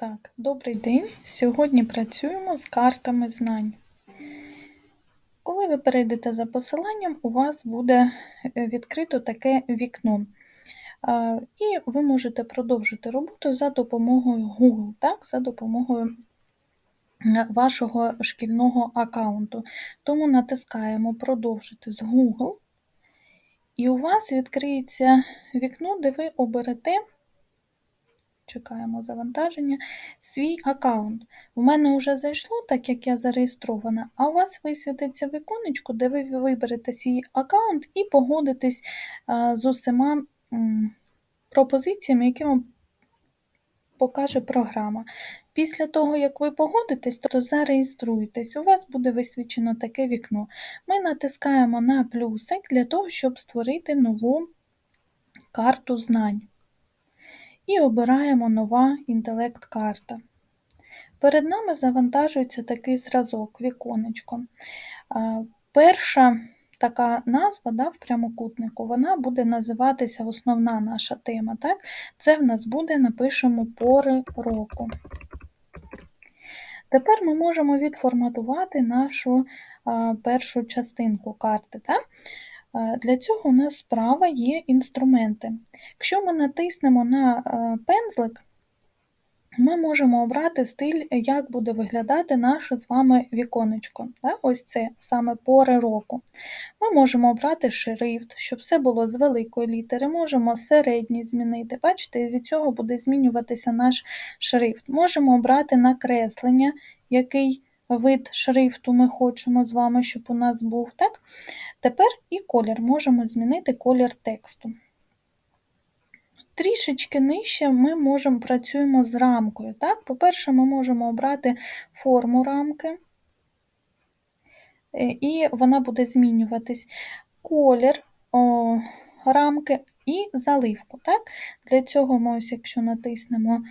Так, добрий день. Сьогодні працюємо з картами знань. Коли ви перейдете за посиланням, у вас буде е, відкрито таке вікно. І ви можете продовжити роботу за допомогою Google, так, за допомогою е, вашого шкільного аккаунту. Тому натискаємо Продовжити з Google, і у вас відкриється вікно, де ви оберете чекаємо завантаження, свій аккаунт. У мене вже зайшло, так як я зареєстрована, а у вас висвітиться віконечко, де ви виберете свій аккаунт і погодитесь з усіма пропозиціями, які вам покаже програма. Після того, як ви погодитесь, то зареєструєтесь, у вас буде висвічено таке вікно. Ми натискаємо на плюсик для того, щоб створити нову карту знань і обираємо нова інтелект-карта. Перед нами завантажується такий зразок, віконечко. Перша така назва да, в прямокутнику, вона буде називатися основна наша тема. Так? Це в нас буде, напишемо пори року. Тепер ми можемо відформатувати нашу першу частинку карти. Так? Е, для цього у нас справа є інструменти. Якщо ми натиснемо на е, пензлик, ми можемо обрати стиль, як буде виглядати наше з вами віконечко. Ось це саме пори року. Ми можемо обрати шрифт, щоб все було з великої літери, можемо середній змінити. Бачите, від цього буде змінюватися наш шрифт. Можемо обрати накреслення, який вид шрифту ми хочемо з вами, щоб у нас був. так? Тепер і колір можемо змінити колір тексту. Трішечки нижче ми можемо працюємо з рамкою. Так? По-перше, ми можемо обрати форму рамки, е, і вона буде змінюватись колір о, рамки і заливку. Так? Для цього ми, ось, якщо натиснемо,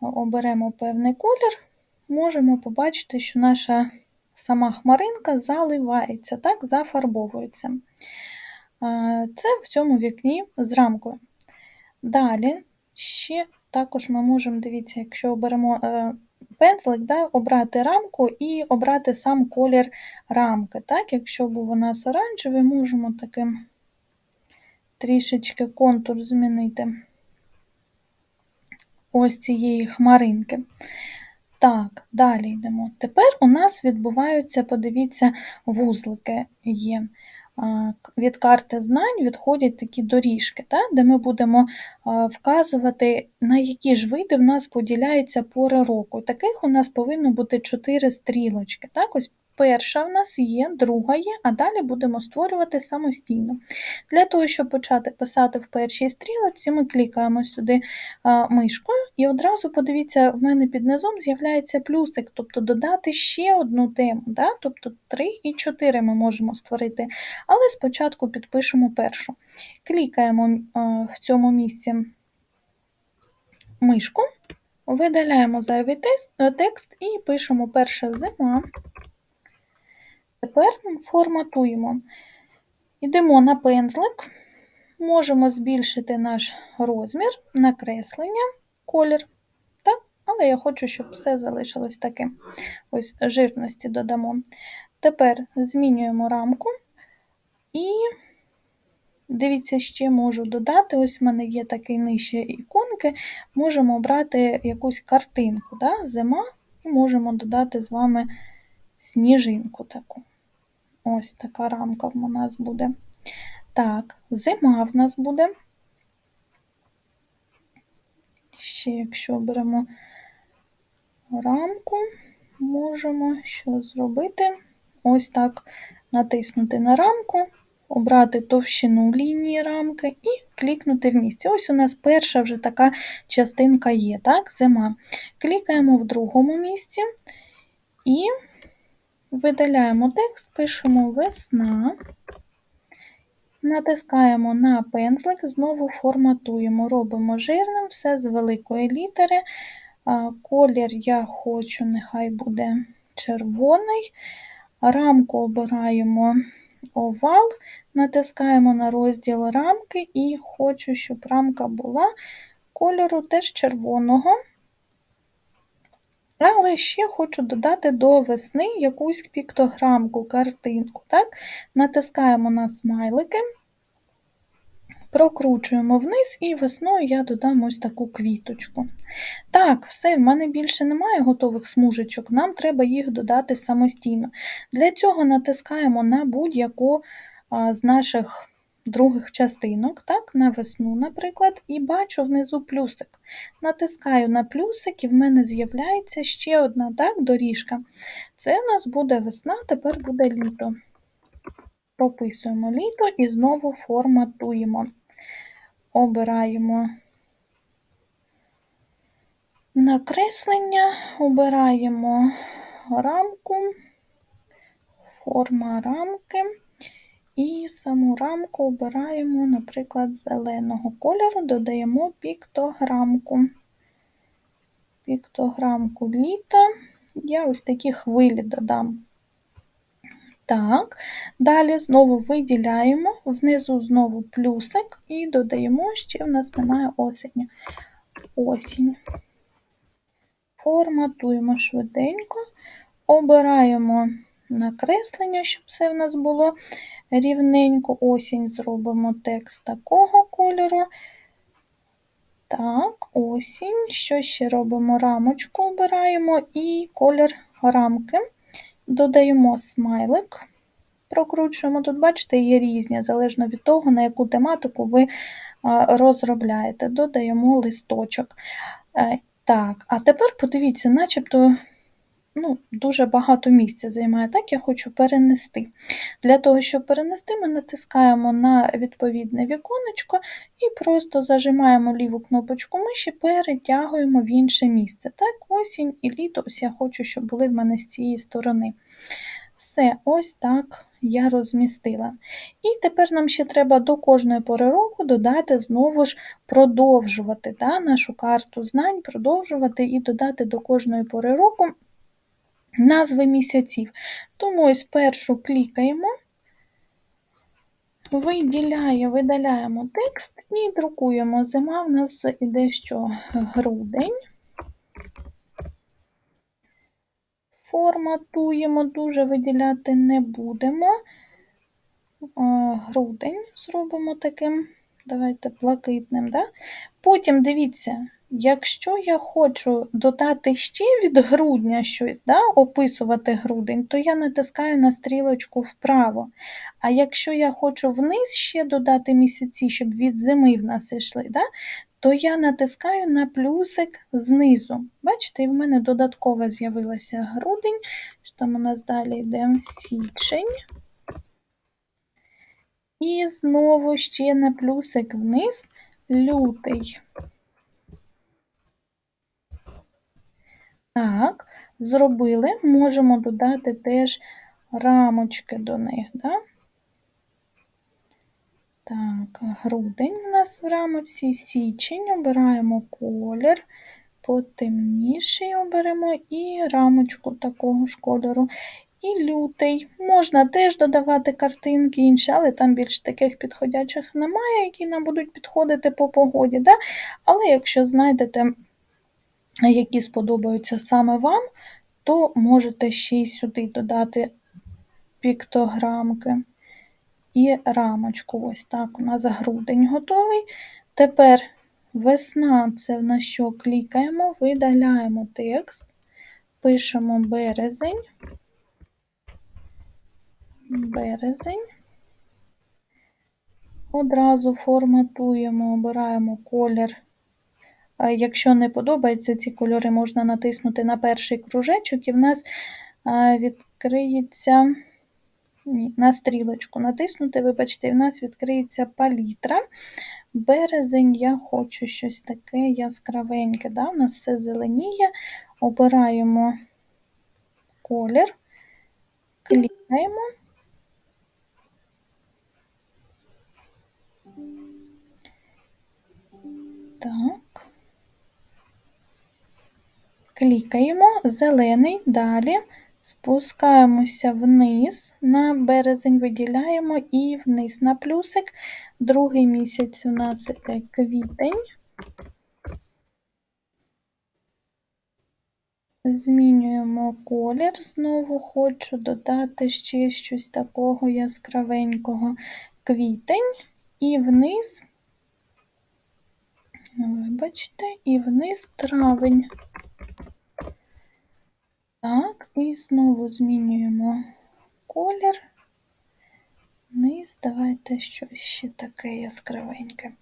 оберемо певний колір, можемо побачити, що наша сама хмаринка заливається, так, зафарбовується. Це в цьому вікні з рамкою. Далі ще також ми можемо, дивіться, якщо оберемо е, пензлик, да, обрати рамку і обрати сам колір рамки. Так, Якщо був у нас оранжевий, можемо таким трішечки контур змінити ось цієї хмаринки. Так, далі йдемо. Тепер у нас відбуваються, подивіться, вузлики є. Від карти знань відходять такі доріжки, та, де ми будемо вказувати, на які ж види в нас поділяється пора року. Таких у нас повинно бути чотири стрілочки. Так, ось Перша в нас є, друга є, а далі будемо створювати самостійно. Для того, щоб почати писати в першій стрілочці, ми клікаємо сюди мишкою, і одразу, подивіться, в мене під низом з'являється плюсик, тобто додати ще одну тему. Да? Тобто 3 і 4 ми можемо створити. Але спочатку підпишемо першу. Клікаємо в цьому місці мишку, видаляємо зайвий текст і пишемо перша зима. Тепер форматуємо. Йдемо на пензлик, можемо збільшити наш розмір, накреслення, колір. Так? Але я хочу, щоб все залишилось таким. Ось жирності додамо. Тепер змінюємо рамку і дивіться, ще можу додати. Ось в мене є такий нижче іконки, можемо обрати якусь картинку, да? зима, і можемо додати з вами сніжинку таку. Ось така рамка в нас буде. Так, зима в нас буде. Ще, якщо беремо рамку, можемо що зробити? Ось так натиснути на рамку, обрати товщину лінії рамки і клікнути в місці. Ось у нас перша вже така частинка є, так, зима. Клікаємо в другому місці і Видаляємо текст, пишемо весна, натискаємо на пензлик, знову форматуємо, робимо жирним, все з великої літери. Колір я хочу, нехай буде червоний. Рамку обираємо овал, натискаємо на розділ рамки і хочу, щоб рамка була кольору теж червоного. Але ще хочу додати до весни якусь піктограмку, картинку. Так? Натискаємо на смайлики, прокручуємо вниз, і весною я додам ось таку квіточку. Так, все, в мене більше немає готових смужечок, нам треба їх додати самостійно. Для цього натискаємо на будь-яку з наших других частинок, так, на весну, наприклад, і бачу внизу плюсик. Натискаю на плюсик, і в мене з'являється ще одна так, доріжка. Це у нас буде весна, тепер буде літо. Прописуємо літо і знову форматуємо. Обираємо накреслення, обираємо рамку, форма рамки. І саму рамку обираємо, наприклад, зеленого кольору, додаємо піктограмку. Піктограмку літа. Я ось такі хвилі додам. Так, далі знову виділяємо, внизу знову плюсик і додаємо, ще в нас немає осені. Осінь. Форматуємо швиденько, обираємо накреслення, щоб все в нас було рівненько. Осінь зробимо текст такого кольору. Так, осінь. Що ще робимо? Рамочку обираємо і колір рамки. Додаємо смайлик, прокручуємо. Тут, бачите, є різні, залежно від того, на яку тематику ви розробляєте. Додаємо листочок. Е, так, а тепер подивіться, начебто ну, дуже багато місця займає. Так, я хочу перенести. Для того, щоб перенести, ми натискаємо на відповідне віконечко і просто зажимаємо ліву кнопочку миші, перетягуємо в інше місце. Так, осінь і літо, ось я хочу, щоб були в мене з цієї сторони. Все, ось так я розмістила. І тепер нам ще треба до кожної пори року додати знову ж продовжувати да, нашу карту знань, продовжувати і додати до кожної пори року назви місяців. Тому ось першу клікаємо, виділяє, видаляємо текст і друкуємо. Зима в нас іде що грудень. Форматуємо, дуже виділяти не будемо. Грудень зробимо таким, давайте блакитним. Да? Потім дивіться, Якщо я хочу додати ще від грудня щось, да, описувати грудень, то я натискаю на стрілочку вправо. А якщо я хочу вниз ще додати місяці, щоб від зими в нас йшли, да, то я натискаю на плюсик знизу. Бачите, і в мене додатково з'явилася грудень, що у нас далі йде січень. І знову ще на плюсик вниз лютий. Так, зробили, можемо додати теж рамочки до них. Да? Так, грудень у нас в рамочці, січень, обираємо колір, потемніший оберемо і рамочку такого ж кольору. І лютий. Можна теж додавати картинки інші, але там більш таких підходячих немає, які нам будуть підходити по погоді. Да? Але якщо знайдете які сподобаються саме вам, то можете ще й сюди додати піктограмки і рамочку. Ось так у нас грудень готовий. Тепер весна це в нас що клікаємо, видаляємо текст, пишемо березень, березень. Одразу форматуємо, обираємо колір Якщо не подобаються ці кольори, можна натиснути на перший кружечок, і в нас відкриється ні, на стрілочку натиснути, вибачте, і в нас відкриється палітра. Березень, я хочу щось таке яскравеньке. Да? У нас все зеленіє, обираємо колір, клікаємо. Так. Клікаємо зелений, далі спускаємося вниз, на березень виділяємо і вниз на плюсик. Другий місяць у нас квітень. Змінюємо колір, знову хочу додати ще щось такого яскравенького квітень і вниз, вибачте, і вниз травень. Так, і знову змінюємо колір. Низ, давайте щось ще таке яскравеньке.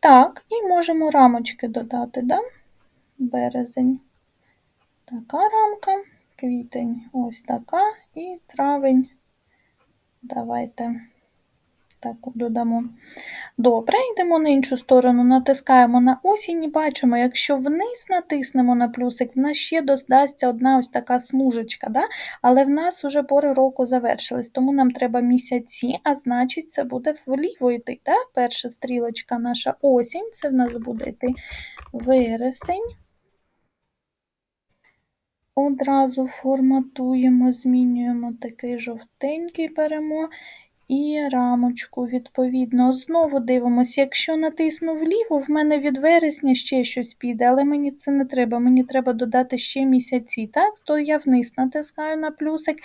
Так, і можемо рамочки додати, да? березень. Така рамка, квітень ось така, і травень. Давайте таку додамо. Добре, йдемо на іншу сторону, натискаємо на осінь і бачимо, якщо вниз натиснемо на плюсик, в нас ще додасться одна ось така смужечка, да? але в нас вже пори року завершились, тому нам треба місяці, а значить, це буде вліво йти. Да? Перша стрілочка наша осінь, це в нас буде йти вересень. Одразу форматуємо, змінюємо такий жовтенький беремо і рамочку, відповідно. Знову дивимося, якщо натисну вліво, в мене від вересня ще щось піде, але мені це не треба, мені треба додати ще місяці. так? То я вниз натискаю на плюсик,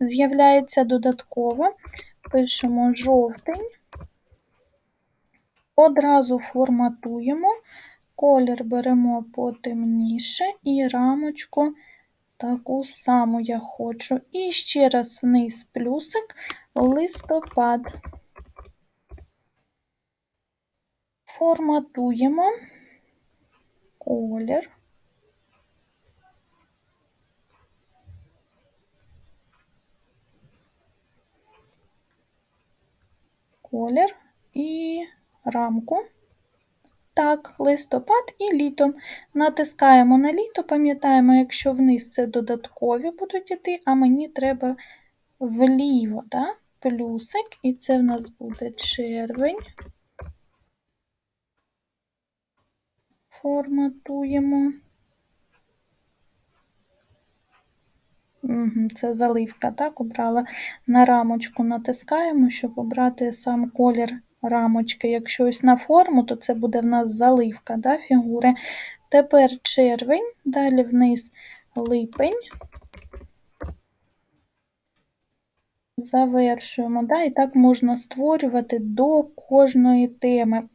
з'являється додатково. Пишемо жовтень, одразу форматуємо, колір беремо потемніше і рамочку. Таку саму я хочу. І ще раз вниз плюсик, листопад. Форматуємо колір. Колір і рамку. Так, листопад і літо. Натискаємо на літо, пам'ятаємо, якщо вниз це додаткові будуть йти, а мені треба вліво, так? Плюсик, і це в нас буде червень. Форматуємо. Це заливка, так, обрала на рамочку, натискаємо, щоб обрати сам колір рамочки. Якщо ось на форму, то це буде в нас заливка да, фігури. Тепер червень, далі вниз липень. Завершуємо, да, і так можна створювати до кожної теми.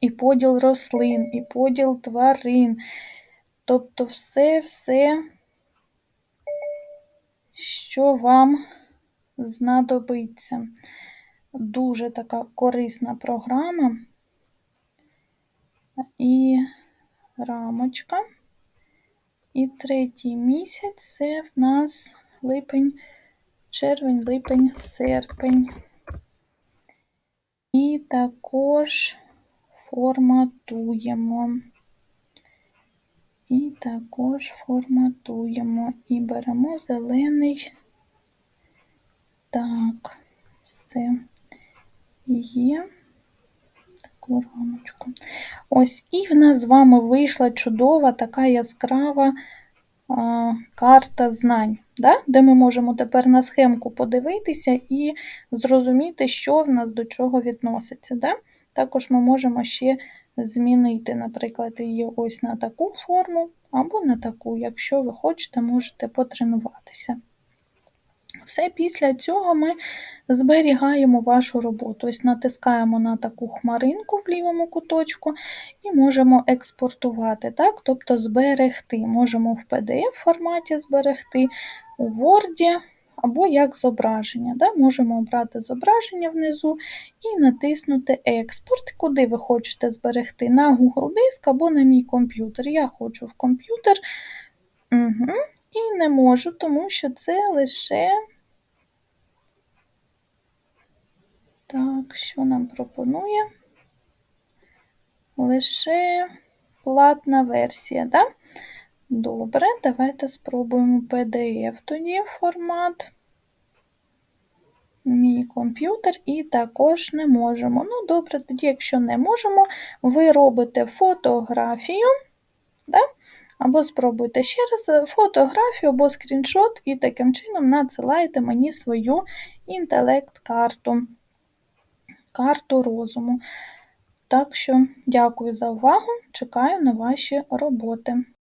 І поділ рослин, і поділ тварин. Тобто все-все, що вам знадобиться. Дуже така корисна програма і рамочка. І третій місяць це в нас липень, червень, липень, серпень. І також форматуємо. І також форматуємо і беремо зелений. Так, все є таку рамочку. Ось, і в нас з вами вийшла чудова така яскрава карта знань, да? де ми можемо тепер на схемку подивитися і зрозуміти, що в нас до чого відноситься. Да? Також ми можемо ще змінити, наприклад, її ось на таку форму або на таку. Якщо ви хочете, можете потренуватися. Все після цього ми зберігаємо вашу роботу. Ось натискаємо на таку хмаринку в лівому куточку і можемо експортувати, так? тобто зберегти. Можемо в PDF форматі зберегти, у Word або як зображення. Да? Можемо обрати зображення внизу і натиснути Експорт, куди ви хочете зберегти, на Google Диск або на мій комп'ютер. Я хочу в комп'ютер. Угу. І не можу, тому що це лише. Так, що нам пропонує? Лише платна версія, да? Добре, давайте спробуємо PDF тоді формат. Мій комп'ютер і також не можемо. Ну, добре, тоді, якщо не можемо, ви робите фотографію, да? Або спробуйте ще раз фотографію або скріншот, і таким чином надсилаєте мені свою інтелект-карту карту розуму. Так що дякую за увагу, чекаю на ваші роботи.